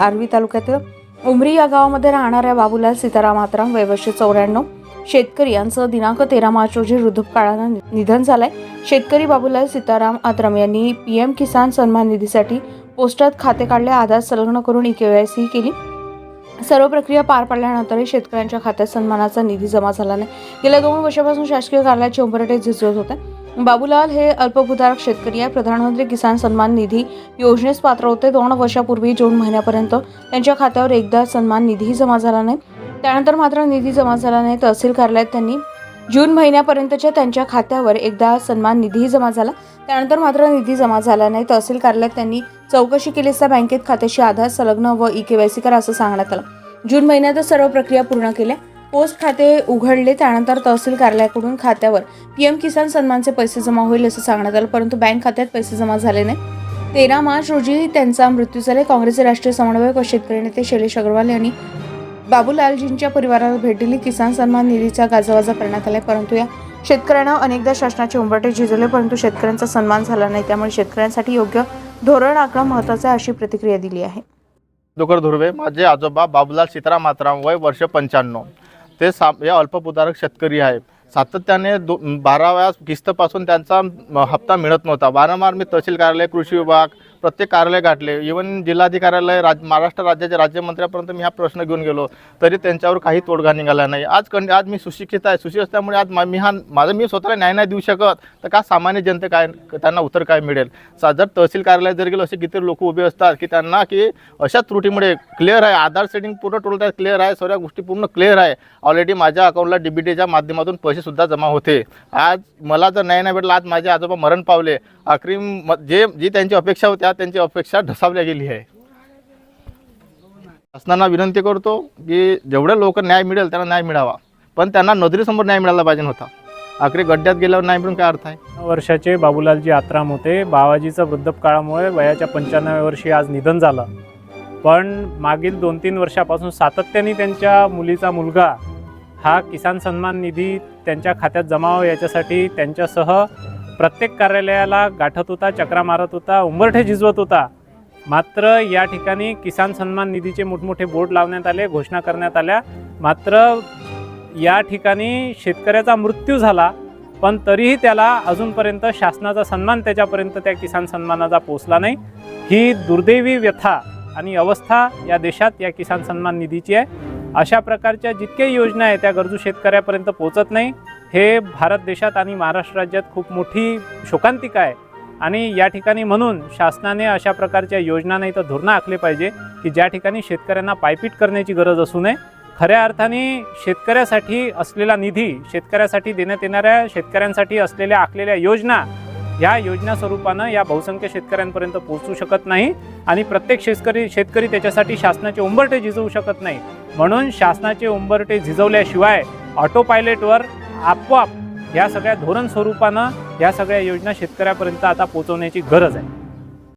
आर्वी तालुक्यातील उमरी या गावामध्ये राहणाऱ्या बाबूलाल सीताराम आत्राम वयवर्ष चौऱ्याण्णव शेतकरी यांचं दिनांक तेरा मार्च रोजी हृदयकाळानं निधन झालंय. शेतकरी बाबूलाल सीताराम आत्राम यांनी पीएम किसान सन्मान निधीसाठी पोस्टात खाते काढले. आधार संलग्न करून ई केवायसी केली. सर्व प्रक्रिया पार पडल्यानंतरही शेतकऱ्यांच्या खात्यात सन्मानाचा निधी जमा झाला नाही. गेल्या दोन वर्षापासून शासकीय कार्यालयाचे उंबरटे झिजवत होते. बाबूलाल हे अल्पभूधारक शेतकरी आहे. प्रधानमंत्री किसान सन्मान निधी योजनेस पात्र होते. दोन वर्षापूर्वी जून महिन्यापर्यंत त्यांच्या खात्यावर एकदा सन्मान निधीही जमा झाला नाही. त्यानंतर मात्र निधी जमा झाला नाही. तहसील कार्यालयात त्यांनी जून महिन्यापर्यंतच्या त्यांच्या खात्यावर एकदा सन्मान निधीही जमा झाला. त्यानंतर मात्र निधी जमा झाला नाही. तहसील कार्यालयात त्यांनी चौकशी केली असता बँकेत खात्याशी आधार संलग्न व ई केवायसी करा असं सांगण्यात आलं. जून महिन्यातच सर्व प्रक्रिया पूर्ण केल्या. पोस्ट खाते उघडले त्यानंतर तहसील कार्यालयाकडून खात्यावर पीएम किसान सन्मानचे पैसे जमा होईल असं सांगण्यात आलं परंतु बँक खात्यात पैसे जमा झाले नाही तेरा मार्च रोजी त्यांचा मृत्यू झाला. काँग्रेसचे राष्ट्रीय समन्वयक व शेतकरी नेते शैलेश अग्रवाल यांनी बाबूलालजींच्या परिवाराला भेट दिली. किसान सन्मान निधीचा गाजावाजा करण्यात आला परंतु या शेतकऱ्यांना अनेकदा शासनाचे उंबरटे झिजवले परंतु शेतकऱ्यांचा सन्मान झाला नाही. त्यामुळे शेतकऱ्यांसाठी योग्य धोरण आखणं महत्त्वाचं आहे अशी प्रतिक्रिया दिली आहे. डोकर धुर्वे माझे आजोबा बाबूलाल सीताराम मात्राम वय वर्ष पंच्याण्णव. ते सा या अल्पभूधारक शेतकरी आहे सातत्याने दो बाराव्या किस्तपासून त्यांचा हप्ता मिळत नव्हता. वारंवार मी तहसील कार्यालय कृषी विभाग प्रत्येक कार्यालय गाठले. इवन जिल्हाधिकाऱ्यालय राज महाराष्ट्र राज्याच्या राज्यमंत्र्यापर्यंत मी हा प्रश्न घेऊन गेलो तरी त्यांच्यावर काही तोडगा निघाला नाही. आज कं आज मी सुशिक्षित आहे. सुशिक्षित असल्यामुळे आज मा- मी हा माझं मी स्वतःला न्याय नाही देऊ शकत. तर का सामान्य जनते काय त्यांना उत्तर काय मिळेल? सा जर तहसील कार्यालयात जर गेलो असे किती लोक उभे असतात की त्यांना की अशा त्रुटीमुळे क्लिअर आहे. आधार सेटिंग पूर्ण टोटल क्लिअर आहे. सर्व गोष्टी पूर्ण क्लिअर आहे. ऑलरेडी माझ्या अकाउंटला डी बी डीच्या माध्यमातून पैसेसुद्धा जमा होते. आज मला जर न्याय नाही भेटला आज माझे आजोबा मरण पावले. आखरी म- जे जी त्यांची अपेक्षा सध्या त्यांची अपेक्षा ढसावल्या गेली आहे. शासनाला विनंती करतो की जेवढे लोक न्याय मिळेल त्यांना न्याय मिळावा. पण त्यांना नजरेसमोर न्याय मिळाला पाहिजे होता आखरी गड्ड्यात गेल्यावर न्याय मिळून काय अर्थ आहे? वर्षाचे बाबूलालजी आत्राम होते. बाबाजीचं वृद्धपकाळामुळे वयाच्या पंच्याण्णव्या वर्षी आज निधन झालं. पण मागील दोन तीन वर्षापासून सातत्याने त्यांच्या मुलीचा मुलगा हा किसान सन्मान निधी त्यांच्या खात्यात जमावा याच्यासाठी त्यांच्यासह प्रत्येक कार्यालयाला गाठत होता चक्रा मारत होता उंबरठे झिजवत होता. मात्र या ठिकाणी किसान सन्मान निधीचे मोठमोठे बोर्ड लावण्यात आले घोषणा करण्यात आल्या. मात्र या ठिकाणी शेतकऱ्याचा मृत्यू झाला पण तरीही त्याला अजूनपर्यंत शासनाचा सन्मान त्याच्यापर्यंत त्या किसान सन्मानाचा पोचला नाही. ही दुर्दैवी व्यथा आणि अवस्था या देशात या किसान सन्मान निधीची आहे. अशा प्रकारच्या जितक्या योजना आहे त्या गरजू शेतकऱ्यापर्यंत पोचत नाही. हे भारत देशात आणि महाराष्ट्र राज्यात खूप मोठी शोकांतिका आहे. आणि या ठिकाणी म्हणून शासनाने अशा प्रकारच्या योजना नाही तर धोरणं आखले पाहिजे की ज्या ठिकाणी शेतकऱ्यांना पायपीट करण्याची गरज असू नये. खऱ्या अर्थाने शेतकऱ्यासाठी असलेला निधी शेतकऱ्यासाठी देण्यात येणाऱ्या शेतकऱ्यांसाठी असलेल्या आखलेल्या योजना ह्या योजना स्वरूपानं या बहुसंख्य शेतकऱ्यांपर्यंत पोहोचू शकत नाही आणि प्रत्येक शेतकरी शेतकरी त्याच्यासाठी शासनाचे उंबरटे झिजवू शकत नाही. म्हणून शासनाचे उंबरटे झिजवल्याशिवाय ऑटो पायलटवर आपोआप या सगळ्या धोरण स्वरूपानं या सगळ्या योजना शेतकऱ्यापर्यंत आता पोहोचवण्याची गरज आहे.